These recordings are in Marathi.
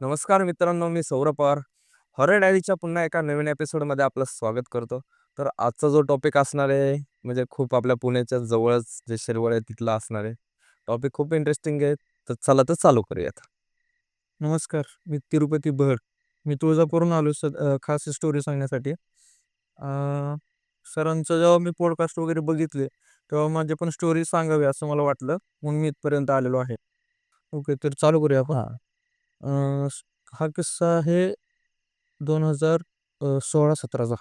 नमस्कार मित्रांनो मी सौरभ पवार. हॉरर डायरीच्या पुन्हा एका नवीन एपिसोडमध्ये आपलं स्वागत करतो. तर आजचा जो टॉपिक असणार आहे म्हणजे खूप आपल्या पुण्याच्या जवळच जे शिरवळ आहे तिथला असणार आहे. टॉपिक खूप इंटरेस्टिंग आहे. तर चला तर चालू करूयात. नमस्कार मी तिरुपती बहर मी तुळजापूरून आलो स अ, खास स्टोरी सांगण्यासाठी. सरांचं जेव्हा मी पॉडकास्ट वगैरे बघितले तेव्हा माझे पण स्टोरी सांगावी असं मला वाटलं. म्हणून मी इथपर्यंत आलेलो आहे. ओके तर चालू करूया आपण. अ, स- हा किस्सा आहे दोन हजार सोळा सतराचा.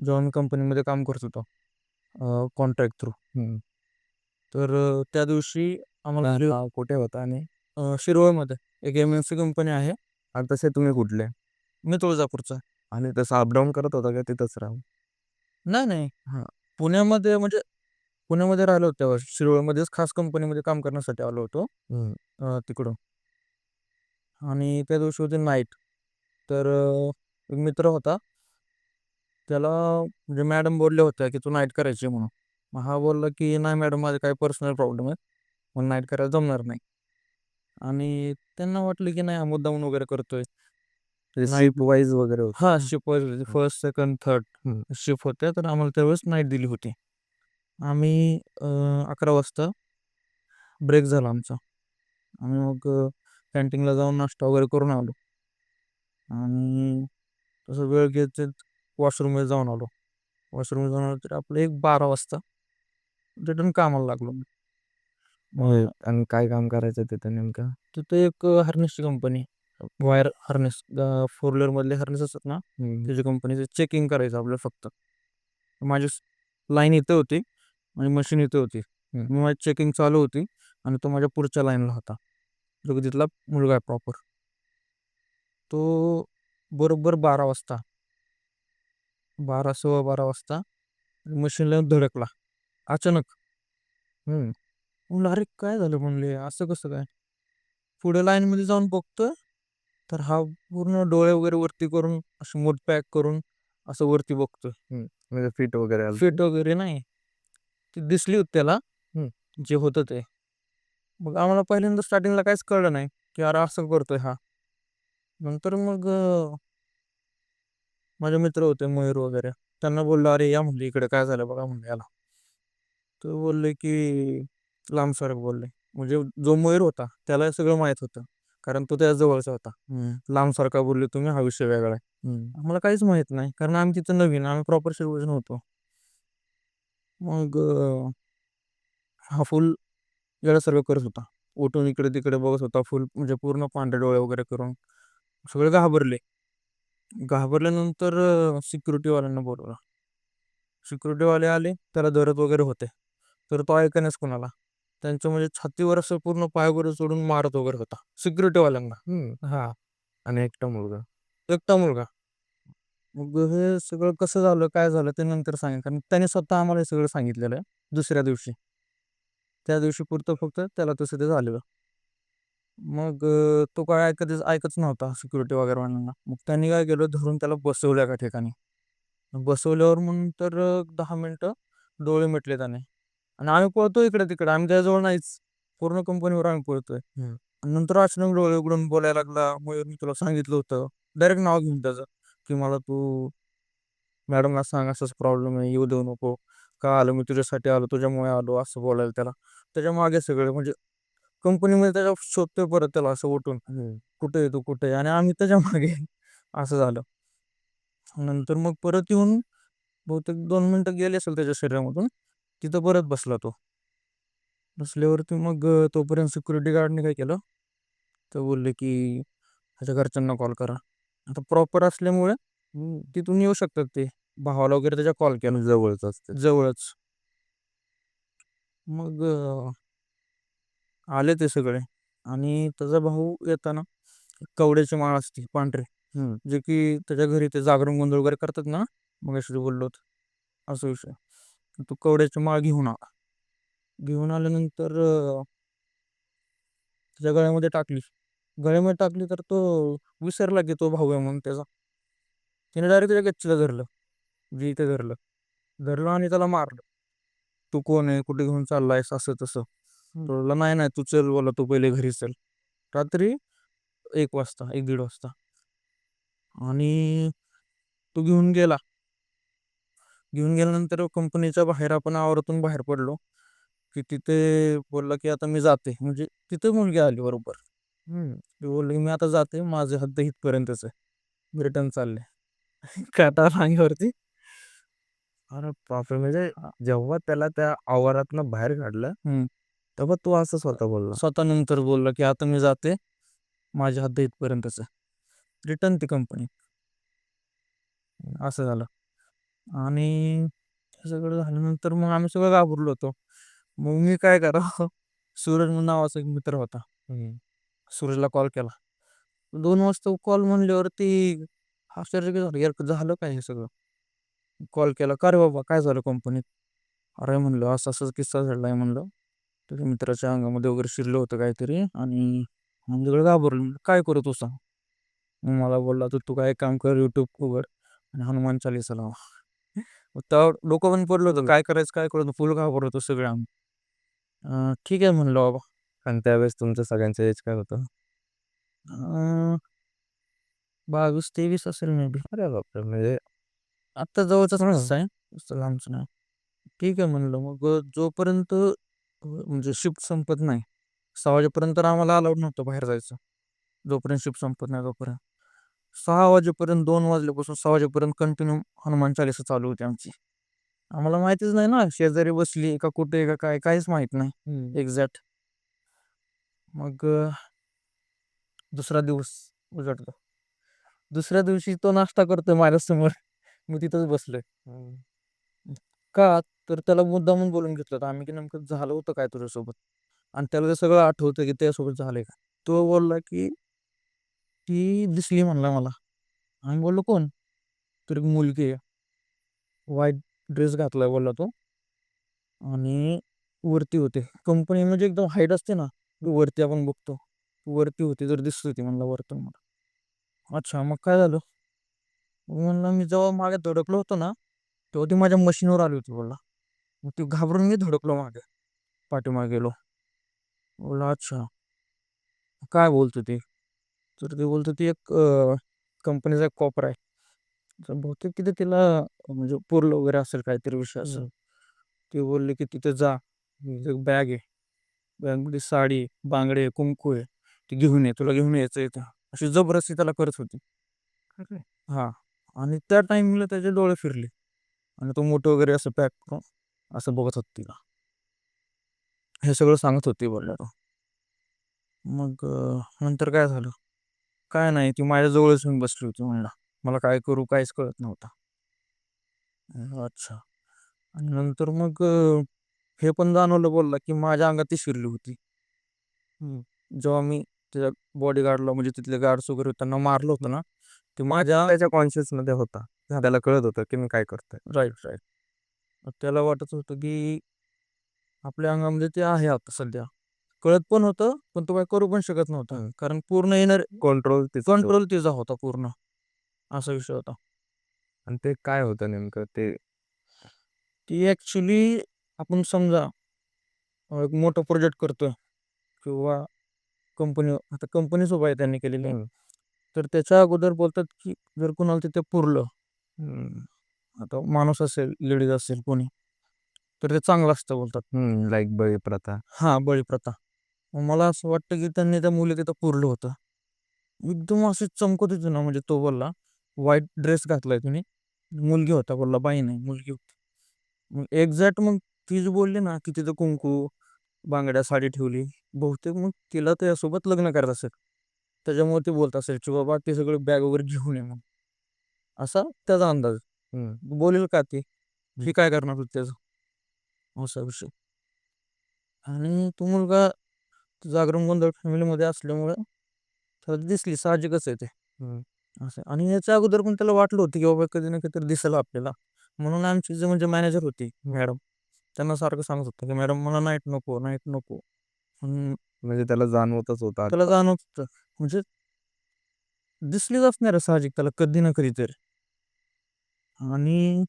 जेव्हा मी कंपनीमध्ये काम करत होतो कॉन्ट्रॅक्ट थ्रू तर अ, त्या दिवशी आम्हाला कुठे होता आणि? अ, शिरवळमध्ये एक एम एन सी कंपनी आहे. आणि तसे तुम्ही कुठले? मी तुळजापूरचा आणि तसं अपडाऊन करत होता का तिथंच राहून? नाही नाही. हां. पुण्यामध्ये म्हणजे पुण्यामध्ये राहिलो होतो तेव्हा. शिरोळमध्येच खास कंपनीमध्ये काम करण्यासाठी आलो होतो. हम्म. अ, तिकडून. आणि त्या दिवशी होती नाईट तर एक मित्र होता. त्याला म्हणजे मॅडम बोलले होत्या की तू नाईट करायची आहे म्हणून. मग हा बोलला की नाही मॅडम माझे काही पर्सनल प्रॉब्लेम आहेत. मग नाईट करायला जमणार नाही. आणि त्यांना वाटलं की नाही हा मुद्दामून वगैरे करतोय. वाईज वगैरे होत. हा shift wise first second third hmm. Shift होत्या. तर आम्हाला त्यावेळेस नाईट दिली होती. आम्ही अकरा वाजता ब्रेक झाला आमचा. आम्ही मग कॅन्टीनला जाऊन नाश्ता वगैरे करून आलो आणि तसं वेळ घेत वॉशरूममध्ये जाऊन आलो वॉशरूममध्ये जाऊन आलो तर आपलं एक बारा वाजता रिटर्न कामाला लागलो मी. होय. आणि काय काम करायचं तिथं नेमकं तिथं एक हार्नेसची कंपनी वायर हार्नेस फोर व्हीलरमधले हार्नेस असतात ना हम्म. त्याची कंपनीचं चेकिंग करायचं आपल्याला फक्त माझी लाईन इथे होती आणि मशीन इथे होती हम्म. मी माझी चेकिंग चालू होती आणि तो माझ्या पुढच्या लाईनला होता तिथला मुलगा आहे प्रॉपर तो बरोबर बारा वाजता बारा सव्वा बारा वाजता मशीनला धडकला. अचानक. हम्म. म्हणलं अरे काय झालं? म्हणले असं कसं काय? पुढे लाईनमध्ये जाऊन बघतोय. तर हा पूर्ण डोळे वगैरे वरती करून असं मोठ पॅक करून असं वरती बघतोय. म्हणजे फिट वगैरे फिट वगैरे नाही. ती दिसली होती त्याला. जे होतं ते. मग आम्हाला पहिल्यांदा स्टार्टिंगला काहीच कळलं नाही की अरे असं करतोय हा. नंतर मग अं, माझे मित्र होते मयूर वगैरे त्यांना बोललो अरे या म्हणले इकडे काय झालं बघा म्हणले याला. तर बोलले की लांब सरक बोलले. म्हणजे जो मयूर होता त्याला हे सगळं माहीत होतं कारण तो त्या जवळचा होता. हम्म. लांब सारखा बोलले तुम्ही हा विषय वेगळा आहे. हम्म. आम्हाला काहीच माहीत नाही कारण आम्ही तिथं नवीन आम्ही प्रॉपर शिरवज नव्हतो. मग अं, हा फुल येण्यासारखं करत होता. उठून इकडे तिकडे बघत होता फुल म्हणजे पूर्ण पांढरे डोळे वगैरे करून. सगळे घाबरले. घाबरल्यानंतर सिक्युरिटीवाल्यांना बोलवलं. सिक्युरिटीवाले आले त्याला धरत वगैरे होते. तर तो ऐकण्यास कोणाला? त्यांचं म्हणजे छातीवर असं पूर्ण पाय वगैरे सोडून मारत वगैरे होता. सिक्युरिटीवाल्यांना. हा. आणि एकटा मुलगा. एकटा मुलगा. मग हे सगळं कसं झालं काय झालं ते नंतर सांगेन. कारण त्याने स्वतः आम्हाला हे सगळं सांगितलेलं आहे दुसऱ्या दिवशी. त्या दिवशी पुरतं फक्त त्याला तसं ते झालेलं. मग तो काय ऐकतच ऐकच नव्हता सिक्युरिटी वगैरे वाल्यांना. मग त्यांनी काय केलं धरून त्याला बसवलं एका ठिकाणी. बसवल्यावर मग तर दहा मिनटं डोळे मिटले त्याने. आणि आम्ही पळतो इकडे तिकडे. आम्ही त्याजवळ नाहीच. पूर्ण कंपनीवर आम्ही पळतोय. नंतर अचानक डोळे उघडून बोलायला लागला. मयूर मी तुला सांगितलं होतं. डायरेक्ट नाव घेऊन त्याचं. की मला तू मॅडमला सांग असंच प्रॉब्लेम आहे. येऊ देऊ नको. का आलो मी तुझ्यासाठी आलो तुझ्यामुळे आलो असं बोलायला त्याला. त्याच्यामागे सगळे म्हणजे कंपनीमध्ये त्याच्या शोधतोय परत त्याला असं उठून. कुठे आहे तू? कुठे आहे? आणि आम्ही त्याच्यामागे असं झालं. नंतर मग परत येऊन बहुतेक दोन मिनटं गेले असेल त्याच्या शरीरामधून तिथं परत बसला तो. बसल्यावरती मग तोपर्यंत सिक्युरिटी गार्डने काय केलं? तर बोलले की ह्याच्या घरच्यांना कॉल करा. आता प्रॉपर असल्यामुळे. तिथून येऊ शकतात ते. भावाला वगैरे त्याच्या कॉल केला. जवळच असते जवळच. मग अं, आले ते सगळे. आणि त्याचा भाऊ येताना कवड्याची माळ असते पांढरी. जे की त्याच्या घरी ते जागरण गोंधळ वगैरे करतात ना मग अशी बोललो होतो. असा विषय. तो कवड्याची माळ घेऊन आला. घेऊन आल्यानंतर अं, त्याच्या गळ्यामध्ये टाकली. गळ्यामध्ये टाकली तर तो विसरला की तो भाऊ आहे म्हणून त्याचा. त्याने डायरेक्ट त्याच्या गच्चीला धरलं. जे इथे धरलं. धरलं आणि त्याला मारलं. तू कोण आहे? कुठे घेऊन चाललायस? असं तसं. बोलला नाही नाही तू चल बोला तू पहिले घरी चल. रात्री एक वाजता एक दीड वाजता. आणि तो घेऊन गेला. घेऊन गेल्यानंतर कंपनीच्या बाहेर आपण आवारातून बाहेर पडलो की तिथे बोलला की आता मी जाते. म्हणजे तिथे मुलगी आली बरोबर. ती बोलली की मी आता जाते माझे हद्द इथपर्यंतच आहे. मी रिटर्न चालले काटा रांगेवरती अरे बापरे! म्हणजे जेव्हा त्याला त्या आवारातनं बाहेर काढलं. तेव्हा तो असं स्वतः बोलला. स्वतः नंतर बोलला की आता मी जाते. माझ्या हद्द इथपर्यंतच. आहे रिटर्न ती कंपनी. असं झालं. आणि हे सगळं झाल्यानंतर मग आम्ही सगळं घाबरलो होतो. मग मी काय करा सूरज म्हणून नावाचा एक मित्र होता. सूरजला कॉल केला. दोन वाजता कॉल म्हणल्यावरती आश्चर्य झालं. यार झालं काय हे सगळं? कॉल केला का रे बाबा? काय झालं कंपनीत? अरे म्हणलं असं असंच किस्सा घडलाय म्हणलं. त्याच्या मित्राच्या अंगामध्ये वगैरे शिरलं होतं काहीतरी आणि सगळं घाबरलो. म्हणलं, काय करू तू सांग. मग मला बोलला तर तू काय काम कर युट्यूब उघड आणि हनुमान चालीसा लावा. मग तेव्हा डोकं पण पडलं होतं काय करायचं काय करायचं फुल घाबरत होतो सगळे आम्ही. अं, ठीक आहे म्हणलं बाबा. आणि त्यावेळेस तुमच्या सगळ्यांचं एज काय होतं? अं, बावीस तेवीस असेल मे बी. अरे बापरे म्हणजे आत्ता जवळचाच. किस्सा आहे. जास्त लांबचं नाही. ठीक आहे म्हणलं. मग अ, जोपर्यंत म्हणजे शिफ्ट संपत नाही सहा वाजेपर्यंत तर आम्हाला अलाउड नव्हतं बाहेर जायचं. जोपर्यंत शिफ्ट संपत नाही तोपर्यंत. सहा वाजेपर्यंत दोन वाजल्यापासून सहा वाजेपर्यंत कंटिन्यू हनुमान चालीसा चालू होती आमची. आम्हाला माहितीच नाही ना शेजारी बसली का कुठे का काय काहीच माहीत नाही. एक्झॅक्ट मग अ, दुसरा दिवस उजाडतो. दुसऱ्या दिवशी तो नाश्ता करतोय माझ्यासमोर. मी तिथंच बसलोय. का? तर त्याला मुद्दामून बोलून घेतलं होतं. आम्ही की नेमकं झालं होतं काय तुझ्यासोबत? आणि त्याला ते सगळं आठवतं की त्यासोबत झालंय का? तो बोलला की ती दिसली म्हणला मला. आम्ही बोललो कोण? तर एक मुलगी आहे. व्हाईट ड्रेस घातलाय बोलला तो. आणि वरती होते. कंपनी म्हणजे एकदम हाईट असते ना ती वरती आपण बघतो. वरती होती तर दिसत होती म्हणला वरतून मला. अच्छा मग काय झालं? म्हणलं मी जेव्हा मागे धडकलो होतो ना तेव्हा ती माझ्या मशीनवर आली होती बोलला. मग ती घाबरून मी धडकलो मागे पाठीमागे गेलो. बोलला अच्छा. काय बोलतो ते? तर ते बोलतो ती एक कंपनीचा एक कॉपर आहे. तर बहुतेक तिथे तिला म्हणजे पुरलं वगैरे असेल काहीतरी विषय असेल. ते बोलले की तिथे जा. एक बॅग आहे. बॅगमध्ये साडी बांगडे कुंकू आहे. ती घेऊन ये तुला घेऊन यायचं इथं. अशी जबरदस्ती त्याला करत होती. हा. आणि त्या टाइमला त्याचे डोळे फिरले. आणि तो मोठं वगैरे असं पॅक करून असं बघत होत तिला. हे सगळं सांगत होती बोलला तो. मग नंतर काय झालं? काय नाही ती माझ्या जवळच येऊन बसली होती म्हणला. मला काय करू काहीच कळत नव्हतं. अच्छा. आणि नंतर मग हे पण जाणवलं बोलला की माझ्या अंगात ती शिरली होती. जेव्हा मी त्याच्या बॉडीगार्डला म्हणजे तिथले गार्ड्स वगैरे त्यांना मारलं होतं ना ते माझ्या त्याच्या कॉन्शियसमध्ये होता त्याला कळत होतं की मी काय करतोय. राईट राईट त्याला वाटत होतं की आपल्या अंगामध्ये ते आहे आता सध्या. कळत पण होतं पण तो काय करू पण शकत नव्हता. हम्म. कारण पूर्ण येणार कंट्रोल कंट्रोल तिचा होता पूर्ण. असा विषय होता. आणि ते काय होतं नेमकं? ते ती ॲक्च्युली आपण समजा अं, एक मोठा प्रोजेक्ट करतोय. किंवा कंपनी आता कंपनी सोबत आहे त्यांनी केलेली. हम्म. तर त्याच्या अगोदर बोलतात की जर कोणाला तिथे पुरलं. आता माणूस असेल लेडीज असेल कोणी तर ते चांगलं असतं बोलतात. लाईक बळी प्रथा हां बळी प्रथा मग मला असं वाटतं की त्यांनी त्या मुली तिथं पुरलं होतं. एकदम असे चमकत होते ना म्हणजे तो बोलला व्हाईट ड्रेस घातलाय तुम्ही मुलगी होता बोलला बाई नाही मुलगी होती. मग एक्झॅक्ट मग ती जी बोलली ना की तिथं कुंकू बांगड्या साडी ठेवली बहुतेक मग तिला त्यासोबत लग्न करत असेल. त्याच्यामुळे ती बोलत असेल की बाबा ते सगळे बॅग वगैरे घेऊन ये मग. असा त्याचा अंदाज. हम्म. बोलेल का ती? ही काय करणार होती त्याचं? असा विषय. आणि तो मुलगा जागरण गोंधळ फॅमिलीमध्ये असल्यामुळं त्याला दिसली साहजिकच आहे ते. हम्म. असं. आणि याच्या अगोदर पण त्याला वाटलं होतं की बाबा कधी ना कधीतरी दिसेल आपल्याला. म्हणून आमची जे म्हणजे मॅनेजर होती मॅडम त्यांना सारखं सांगत होतं की मॅडम मला नाईट नको नाईट नको. म्हणजे त्याला जाणवतच होता त्याला जाणवत होतं. म्हणजे दिसलीच असणार आहे साहजिक त्याला कधी ना कधी तरी. आणि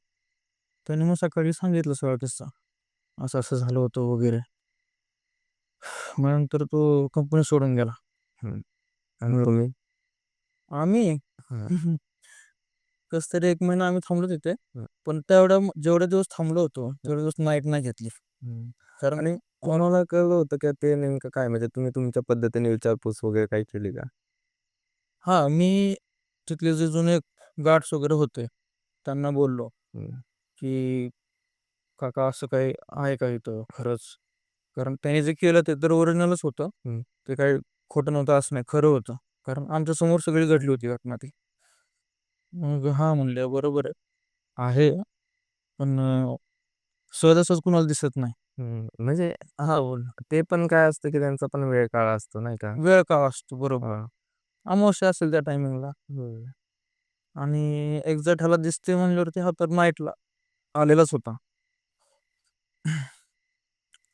त्याने मग सकाळी सांगितलं सगळा किस्सा. असं असं झालं होतं वगैरे. मग नंतर तो कंपनी सोडून गेला. हम्म. आणि तुम्ही? आम्ही? हा. कस तरी एक महिना आम्ही थांबलो तिथे. हं. पण तेवढ्या जेवढे दिवस थांबलो होतो तेवढे दिवस नाईट नाही घेतली. कारण आणि कोणाला कळलं होतं का ते नेमकं काय? म्हणजे तुम्ही तुमच्या पद्धतीने विचारपूस वगैरे काही केली का? हा मी तिथले जे जुने गार्ड्स वगैरे होते त्यांना बोललो. की काका असं काही आहे का इथं खरंच? कारण त्यांनी जे केलं ते तर ओरिजिनलच होतं. ते काही खोटं नव्हतं असं नाही खरं होतं. कारण आमच्यासमोर सगळी घडली होती घटना ती. मग हा म्हणले बरोबर आहे. आहे पण अं, सहजासहज कुणाला दिसत नाही. म्हणजे हा बोल. ते पण काय असतं की त्यांचा पण वेळ काळ असतो नाही का? वेळ का असतो बरोबर. हा. अमावस्या असेल त्या टायमिंगला. होय. आणि एक्झॅक्ट ह्याला दिसते म्हणल्यावरती हा तर नाईटला आलेलाच होता.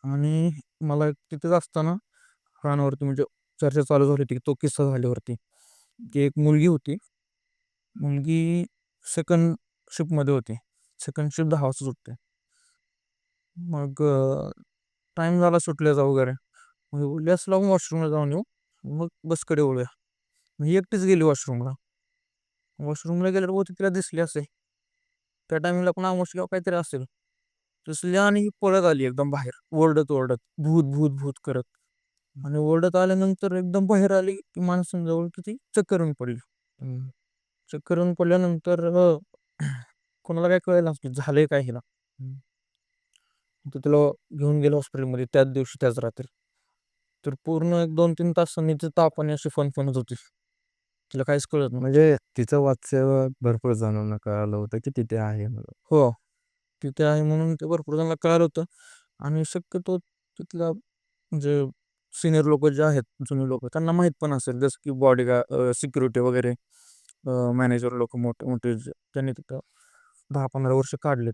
आणि मला तिथेच असताना कानावरती म्हणजे चर्चा चालू झाली होती की तो किस्सा झाल्यावरती की एक मुलगी होती. मुलगी सेकंड शिपमध्ये होती. सेकंड शिप दहा वाजता सुटते. मग टाईम झाला सुटल्याचा वगैरे. मग बोलली असं लावून वॉशरूमला जाऊन येऊ. मग बसकडे वळूया. मग ही एकटीच गेली वॉशरूमला वॉशरूमला गेल्यावर होती तिला दिसली असे. त्या टायमिंगला पण आमोश किंवा काहीतरी असेल. दिसली आणि ही पळत आली एकदम बाहेर. ओरडत ओरडत भूत भूत भूत करत. आणि ओरडत आल्यानंतर एकदम बाहेर आली की माणसांजवळ की ती चक्कर येऊन पडली. हम्म. चक्कर येऊन पडल्यानंतर कोणाला काय कळलं की झालंय काय हिला. तर तिला घेऊन गेलो हॉस्पिटलमध्ये त्याच दिवशी त्याच रात्री. तर पूर्ण एक दोन तीन तासांनी ती तापाने अशी फणफणत होती. तिला काहीच कळत नाही म्हणजे तिचं वाच्य भरपूर जणांना कळालं होतं की तिथे आहे म्हणून. हो. तिथे आहे म्हणून ते भरपूर जणांना कळालं होतं. आणि शक्यतो तिथल्या म्हणजे सिनियर लोक जे आहेत जुने लोक त्यांना माहीत पण असेल. जसं की बॉडी सिक्युरिटी वगैरे मॅनेजर लोक मोठे मोठे जे- त्यांनी तिथं दहा पंधरा वर्ष काढलेत.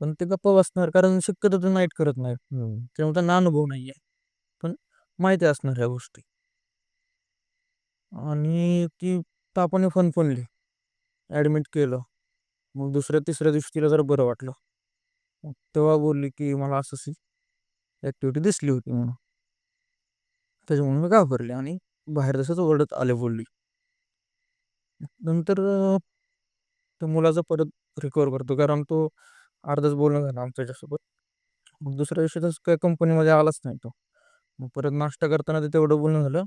पण ते गप्प बसणार कारण शक्यतो ते नाईट करत नाही त्यामुळे त्यांना अनुभव नाही आहे पण माहिती असणार ह्या गोष्टी. आणि ती तापाने फणफणली ॲडमिट केलं. मग दुसऱ्या तिसऱ्या दिवशी तिला जरा बरं वाटलं. मग तेव्हा बोलली की मला असं अशी ॲक्टिव्हिटी दिसली होती म्हणून. त्याच्यामुळे मी घाबरले आणि बाहेर तसंच ओरडत आले बोलली. नंतर त्या मुलाचा परत रिकवर करतो. कारण तो अर्धच बोलणं झालं आमच्यासोबत त्याच्यासोबत मग दुसऱ्या दिवशी तसं काय कंपनीमध्ये आलाच नाही तो. मग परत नाश्ता करताना ते तेवढं बोलणं झालं.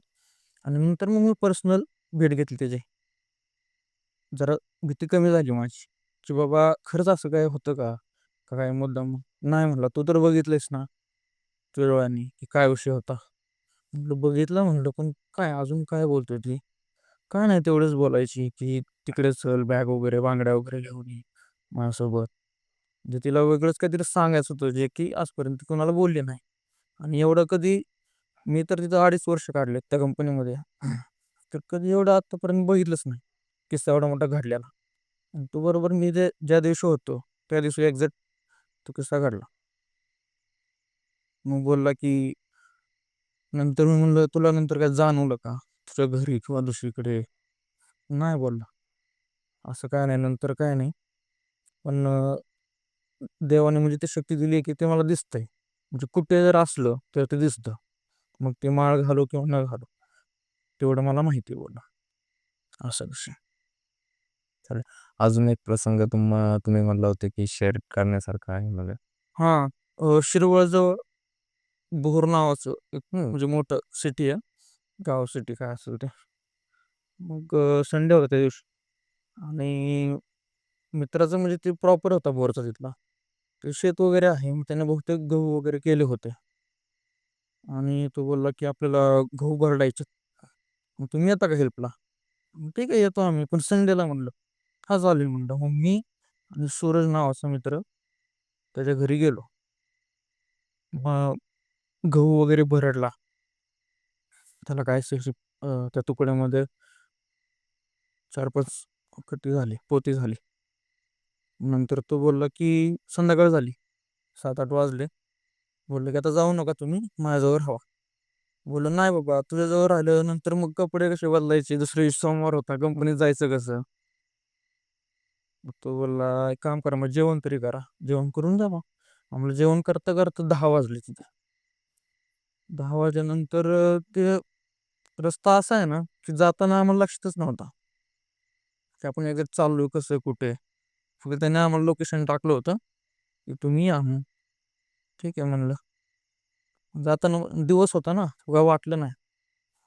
आणि नंतर मग मी पर्सनल भेट घेतली त्याची. जरा भीती कमी झाली माझी. की बाबा खरंच असं काय होतं का? का काय मुद्दाम? नाही म्हणला. तू तर बघितलंयस ना तुझ्या की काय विषय होता? म्हटलं बघितलं म्हणलं पण काय अजून काय बोलतोय ती? काय नाही तेवढंच बोलायची की तिकडे चल बॅग वगैरे बांगड्या वगैरे घेऊन ये माझ्यासोबत. म्हणजे तिला वेगळंच काहीतरी सांगायचं होतं जे की आजपर्यंत कोणाला बोलले नाही. आणि एवढं कधी मी तर तिथं अडीच वर्ष काढले त्या कंपनीमध्ये. तर कधी एवढं आतापर्यंत बघितलंच नाही किस्सा एवढा मोठा घडलेला. आणि तो बरोबर मी जे ज्या दिवशी होतो त्या दिवशी एक्झॅक्ट तो किस्सा घडला. मग बोलला की नंतर मी म्हणलं तुला नंतर काय जाणवलं का? तुझ्या घरी किंवा दुसरीकडे? नाही बोलला. असं काय नाही नंतर काय नाही. पण देवाने म्हणजे ती शक्ती दिली आहे की ते मला दिसतंय. म्हणजे कुठे जर असलं तर ते दिसतं. मग ते माळ घालो किंवा न घालो. तेवढं मला माहिती बोला असं विषय. अजून एक प्रसंग तुम्हा तुम्ही म्हणला होते की शेअर करण्यासारखा आहे मला हां. शिरवळजवळ बोर नावाचं एक हम्म. म्हणजे मोठं सिटी आहे. गाव सिटी काय असेल ते. मग संडे होता त्या दिवशी. आणि मित्राचं म्हणजे ते प्रॉपर होता बोरचा तिथला. शेत वगैरे आहे. मग त्याने बहुतेक गहू वगैरे केले होते. आणि तो बोलला की आपल्याला गहू भरडायचे मग तुम्ही येता का हेल्पला ठीक आहे येतो आम्ही. पण संडेला म्हणलं. हा चालेल म्हणलं. मग मी आणि सूरज नावाचा मित्र त्याच्या घरी गेलो. मग गहू वगैरे भरडला. त्याला काय त्या तुकड्यामध्ये चार पाच कटी झाली पोती झाली. नंतर तो बोलला की संध्याकाळ झाली. सात आठ वाजले. बोलले की आता जाऊ नका तुम्ही माझ्याजवळ हवा बोललो नाही बाबा तुझ्याजवळ राहिलं नंतर मग कपडे कसे बदलायचे? दुसऱ्या दिवशी सोमवार होता कंपनीत जायचं कसं? मग तो बोलला एक काम करा मग जेवण तरी करा. जेवण करून जा मग. आम्हाला जेवण करता करता दहा वाजले तिथे. दहा वाजल्यानंतर अं, ते रस्ता असा आहे ना की जाताना आम्हाला लक्षातच नव्हता. की आपण एकदा चाललोय कसं कुठे? फक्त त्याने आम्हाला लोकेशन टाकलं होतं. की तुम्ही या म्हणून. ठीक आहे म्हणलं. जाताना दिवस होता ना काय वाटलं नाही.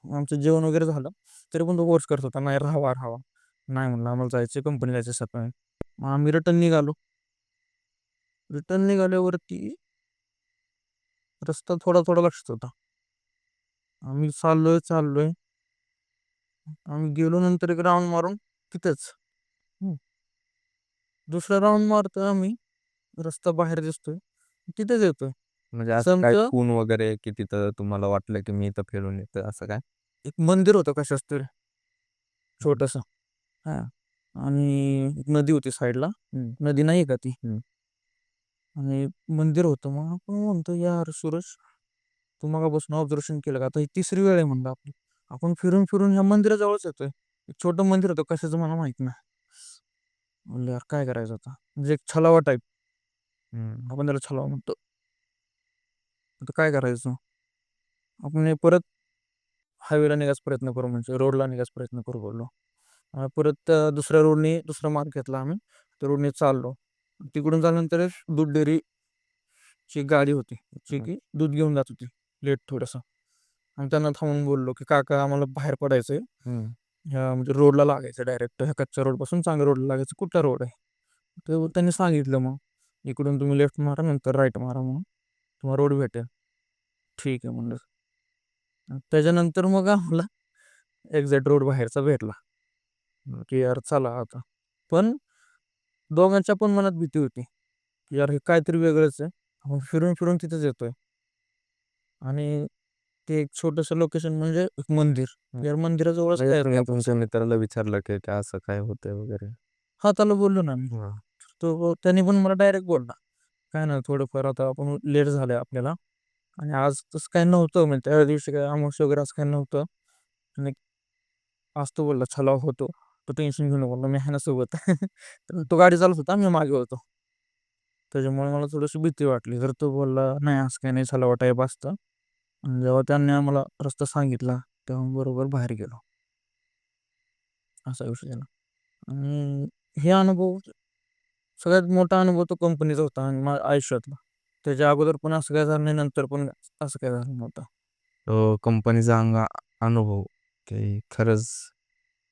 आमचं जेवण वगैरे झालं. तरी पण तो कोर्स करत होता. नाही राहावा राहावा. नाही म्हणलं आम्हाला जायचं कंपनी जायचं सकाळी मग आम्ही रिटर्न निघालो. रिटर्न निघाल्यावरती रस्ता थोडा थोडा लक्षात होता. आम्ही चाललोय चाललोय. आम्ही गेलो नंतर एक राऊंड मारून तिथेच. दुसरा राऊंड मारतोय आम्ही. रस्ता बाहेर दिसतोय. तिथेच येतोय. म्हणजे असं काय समजा- खून वगैरे की तिथं तुम्हाला वाटलं की मी इथं फिरून येतं असं काय? एक मंदिर होतं कशाच तरी. छोटस. हा. आणि एक नदी होती साईडला. हम्म. नदी नाही का ती? हम्म. आणि मंदिर होतं मग आपण म्हणतो यार सूरज तू मगापासून ऑब्झर्वेशन केलं का? आता ही तिसरी वेळ आहे म्हणलं आपली. आपण फिरून फिरून ह्या मंदिराजवळच येतोय. एक छोटं मंदिर होतं कशाचं मला माहीत नाही. म्हणलं यार काय करायचं आता? म्हणजे एक छलावा टाईप हम्म. आपण त्याला छलावा म्हणतो. आता काय करायचं? आपण हे परत हायवेला निघायचा प्रयत्न करू म्हणजे रोडला निघायचा प्रयत्न करू बोललो. परत दुसऱ्या रोडने दुसरा मार्ग घेतला आम्ही. त्या रोडने चाललो. तिकडून झाल्यानंतर एक दूध डेअरी ची गाडी होती. जी. की दूध घेऊन जात होती. लेट थोडंसं. आणि त्यांना थांबून बोललो की काका आम्हाला बाहेर पडायचंय. हम्म. ह्या म्हणजे रोडला लागायचं डायरेक्ट. ह्या कच्च्या रोडपासून चांगल्या रोडला लागायचं. कुठला रोड आहे? तर त्यांनी सांगितलं मग. इकडून तुम्ही लेफ्ट मारा नंतर राईट मारा म्हणून. तुम्हाला रोड भेटेल. ठीक आहे म्हणलं. त्याच्यानंतर मग आम्हाला एक्झॅक्ट रोड बाहेरचा भेटला. की यार चला आता. पण दोघांच्या पण मनात भीती होती. की यार हे काहीतरी वेगळंच आहे. आपण फिरून फिरून तिथेच येतोय. आणि ते एक छोटंसं लोकेशन म्हणजे एक मंदिर. हं. यार मंदिराजवळच म्हणजे काय तुम्ही? तुमच्या मित्राला विचारलं की काय असं काय होतंय वगैरे? हा त्याला बोललो ना मी हा. तो त्यांनी पण मला डायरेक्ट बोलला. काय ना थोडंफार आता आपण लेट झालंय आपल्याला. आणि आज तसं काय नव्हतं म्हणजे त्या दिवशी काय अमावस्या वगैरे असं काय नव्हतं. आणि आज तो बोलला छलाव होतो तो. टेन्शन घेऊन बोलला मी आहे ना सोबत. तर तो गाडी चालत होता मी मागे होतो. त्याच्यामुळे मला थोडीशी भीती वाटली. तर तो बोलला नाही असं काही नाही छलावा टाईप असतं जेव्हा त्यांनी आम्हाला रस्ता सांगितला तेव्हा बरोबर बाहेर गेलो. असा विषय झाला. आणि हे अनुभव सगळ्यात मोठा अनुभव तो कंपनीचा होता आणि माझ्या आयुष्यातला. त्याच्या अगोदर पण असं काय झालं नाही नंतर पण असं काय झालं नव्हतं. तो कंपनीचा अंग अनुभव की खरंच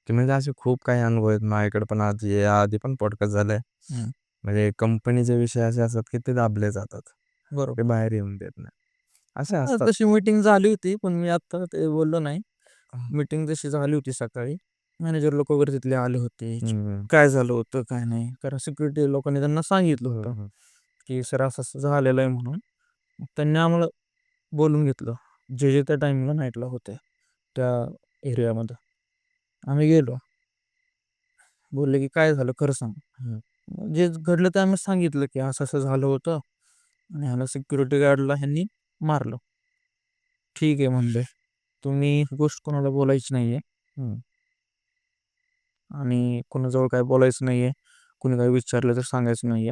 की म्हणजे असे खूप काही अनुभव आहेत माझ्याकडे पण आज या आधी पण पॉडकास्ट झालाय. हम्म. म्हणजे कंपनीचे विषय असे असतात की ते दाबले जातात. बरोबर. ते बाहेर येऊन देत नाही. असे हा, असतात. तशी मीटिंग झाली होती पण मी आता ते बोललो नाही. हं. मीटिंग तशी झाली होती सकाळी मॅनेजर लोक वगैरे तिथले आले होते. काय झालं होतं काय नाही. कारण सिक्युरिटी लोकांनी त्यांना सांगितलं होतं. की सर असं असं झालेलं आहे म्हणून. मग त्यांनी आम्हाला बोलून घेतलं. जे जे त्या टाइमला नाईटला होते त्या एरियामध्ये. आम्ही गेलो. बोलले की काय झालं? खरं सांग. मग जे घडलं ते आम्ही सांगितलं की असं असं झालं होतं. आणि ह्याला सिक्युरिटी गार्डला ह्यांनी मारलं. ठीक आहे म्हणले. तुम्ही ही गोष्ट कोणाला बोलायची नाहीये. हम्म. आणि कोणाजवळ काय बोलायचं नाहीये. कोणी काय विचारलं तर सांगायचं नाहीये.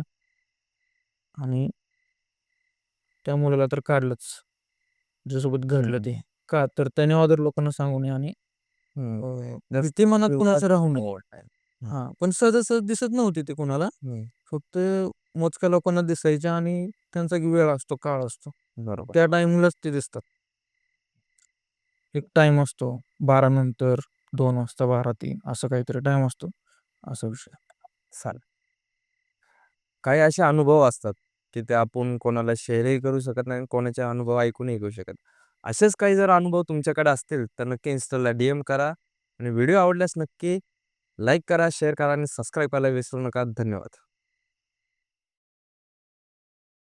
आणि त्या मुलाला तर काढलंच. ज्यासोबत घडलं. ते. का? तर त्याने अदर लोकांना सांगू नये आणि. भीती मनात विवाद कुणाचं राहू नये. हा. पण सहजासहज दिसत नव्हती ते कोणाला. फक्त मोजक्या लोकांना दिसायच्या आणि त्यांचा एक वेळ असतो काळ असतो. बरोबर. त्या टाइमलाच ते दिसतात. एक टाइम असतो बारा नंतर दोन वाजता बारा तीन असं काहीतरी टाइम असतो असा विषय. चालेल. काही असे अनुभव असतात की ते आपण कोणाला शेअरही करू शकत नाही आणि कोणाचे अनुभव ऐकूनही घेऊ शकत असेच काही जर अनुभव तुमच्याकडे असतील तर नक्की इन्स्टाला डी एम करा आणि व्हिडिओ आवडल्यास नक्की लाईक करा शेअर करा आणि सबस्क्राईब करायला विसरू नका. धन्यवाद.